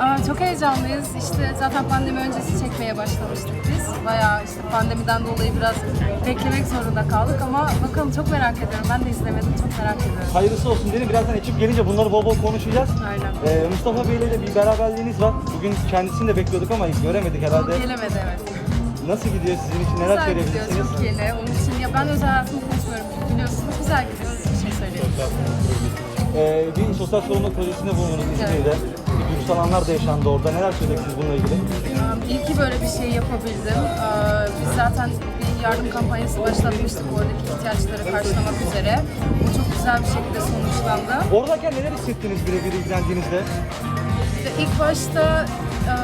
Aa, çok heyecanlıyız. İşte zaten pandemi öncesi çekmeye başlamıştık biz. Bayağı işte pandemiden dolayı biraz beklemek zorunda kaldık ama bakalım çok merak ediyorum. Ben de izlemedim, çok merak ediyorum. Hayırlısı olsun diyelim. Birazdan ekip gelince bunları bol bol konuşacağız. Aynen. Ee, Mustafa Bey ile de bir beraberliğiniz var. Bugün kendisini de bekliyorduk ama göremedik herhalde. Çok gelemedi evet. Nasıl gidiyor sizin için? Neler Güzel gidiyor, söyleyebilirsiniz? çok yeni. Onun için ya ben özel hayatımı konuşmuyorum biliyorsunuz. Güzel gidiyor, bir şey söyleyeyim. Ee, bir sosyal sorumluluk projesinde bulundunuz İzmir'de. Duygusal anlar da yaşandı orada. Neler söyleyeceksiniz bununla ilgili? İyi ki böyle bir şey yapabildim. Ee, Biz zaten bir yardım kampanyası başlatmıştık oradaki ihtiyaçları karşılamak üzere. Bu çok güzel bir şekilde sonuçlandı. Oradayken neler hissettiniz birebir ilgilendiğinizde? İlk başta e,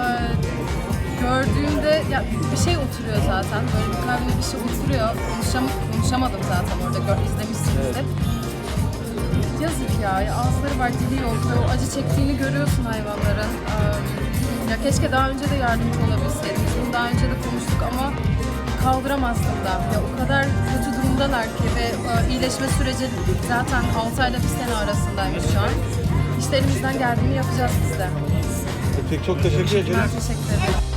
gördüğümde ya bir şey oturuyor zaten. Böyle bir kalbime bir şey oturuyor. Konuşam konuşamadım zaten orada gör, izlemişsinizdir. Yazık ya, ağızları var dili yok. O acı çektiğini görüyorsun hayvanların. Ee, ya keşke daha önce de yardımcı olabilseydim. Bunu daha önce de konuştuk ama kaldıramazdım da. Ya o kadar kötü durumdalar ki ve e, iyileşme süreci zaten 6 ayla bir sene arasındaymış şu an. İşte elimizden geldiğini yapacağız biz de. Peki çok teşekkür ederim. Ben teşekkür ederim.